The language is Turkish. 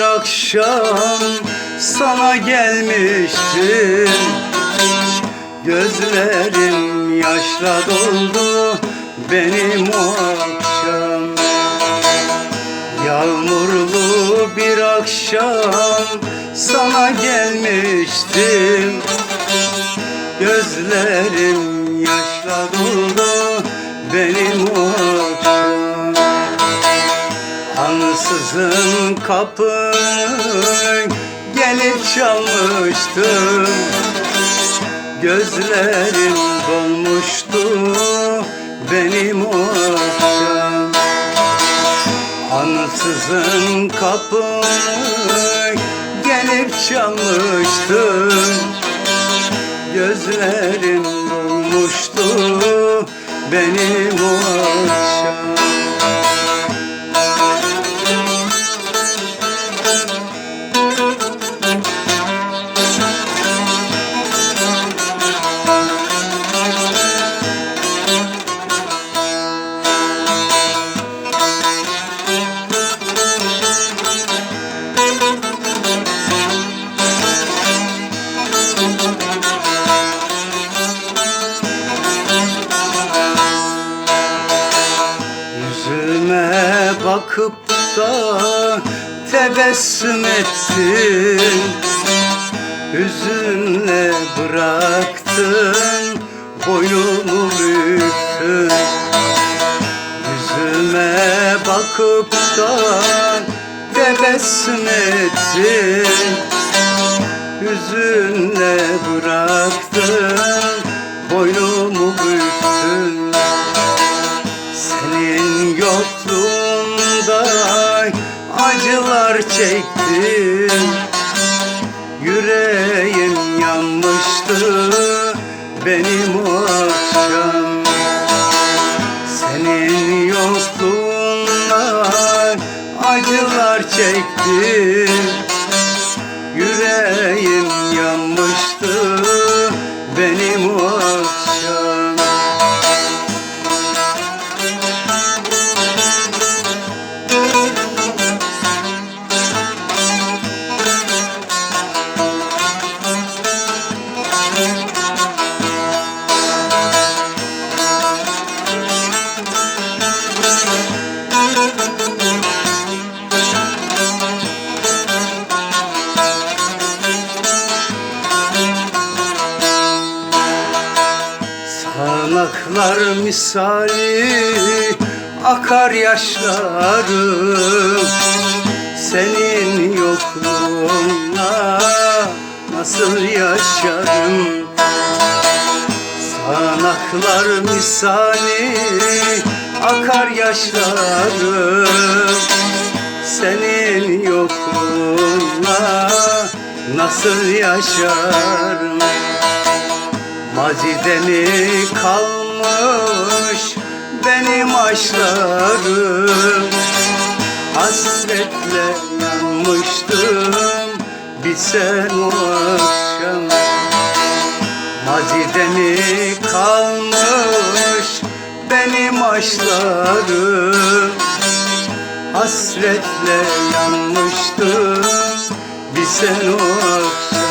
akşam sana gelmiştim Gözlerim yaşla doldu benim o akşam. Yağmurlu bir akşam sana gelmiştim. Gözlerim yaşla doldu Ansızın kapın gelip çalmıştım. Gözlerim dolmuştu benim o akşam. Ansızın kapın gelip çalmıştım. Gözlerim dolmuştu benim o akşam bakıp da tebessüm ettin. Hüzünle bıraktın boynumu büktün. Yüzüme bakıp da tebessüm ettin. Hüzünle bıraktın boynumu büktün acılar çektim Yüreğim yanmıştı benim o akşam. Senin yokluğunda acılar çektim Yüreğim yanmıştı benim o akşam Sağanaklar misali akar yaşlarım Senin yokluğunla nasıl yaşarım? Sağanaklar misali akar yaşlarım Senin yokluğunla nasıl yaşarım? Mazide mi kalmış benim aşklarım. Hasretle yanmıştım bir sen o akşam Mazide mi kalmış benim aşklarım? Hasretle yanmıştım bir sen o